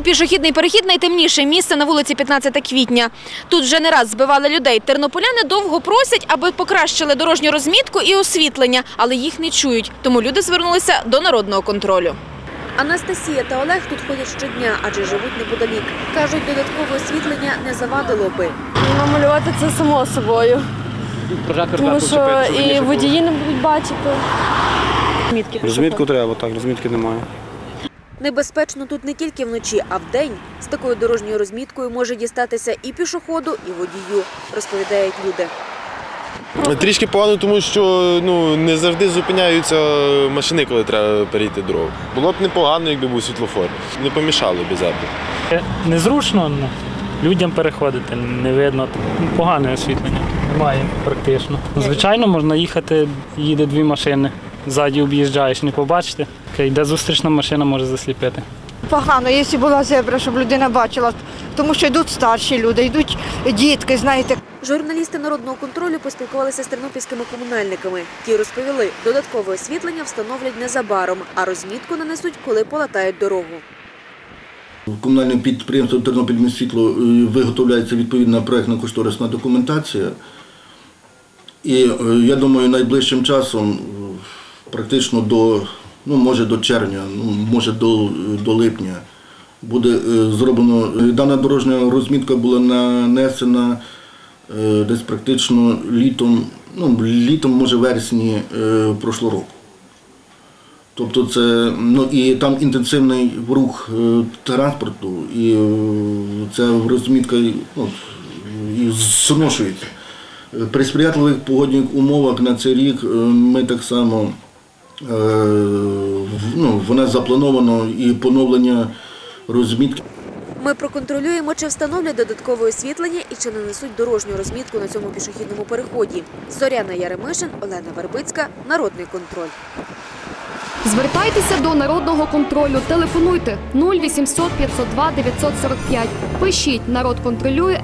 пішохідний перехід найтемніше місце на вулиці 15 квітня. Тут вже не раз збивали людей. Тернополяни довго просять, аби покращили дорожню розмітку і освітлення, але їх не чують. Тому люди звернулися до народного контролю. Анастасія та Олег тут ходять щодня, адже живуть неподалік. Кажуть, додаткове освітлення не завадило би. Намалювати це само собою, тому що і водії не будуть бачити. Розмітку треба, так, розмітки немає. Небезпечно тут не тільки вночі, а вдень. З такою дорожньою розміткою може дістатися і пішоходу, і водію, розповідають люди. Трішки погано, тому що ну, не завжди зупиняються машини, коли треба перейти дорогу. Було б непогано, якби був світлофор. Не помішало б завжди. Незручно ну, людям переходити, не видно. Погане освітлення. Немає практично. Звичайно, можна їхати, їде дві машини. Ззаді об'їжджаєш, не побачити. Йде зустрічна машина, може засліпити. Погано, якщо була зебра, щоб людина бачила, тому що йдуть старші люди, йдуть дітки, знаєте. Журналісти народного контролю поспілкувалися з тернопільськими комунальниками. Ті розповіли, додаткове освітлення встановлять незабаром, а розмітку нанесуть, коли полатають дорогу. Комунальним підприємством Тернопільміськвітло е, виготовляється відповідна проєктно-кошторисна документація. І е, я думаю, найближчим часом, е, практично до, ну, може до червня, ну, може до, до липня, буде е, зроблено. е, Дана дорожня розмітка була нанесена е, десь практично літом, ну, літом, може вересні прошлого року. Тобто це ну і там інтенсивний рух транспорту, і ця розмітка ну, і зношується. При сприятливих погодних умовах на цей рік ми так само ну, вона заплановано і поновлення розмітки. Ми проконтролюємо, чи встановлять додаткове освітлення і чи нанесуть дорожню розмітку на цьому пішохідному переході. Зоряна Яремишин, Олена Вербицька, Народний контроль. Звертайтеся до народного контролю. Телефонуйте 0800 502 945. Пишіть народ контролює.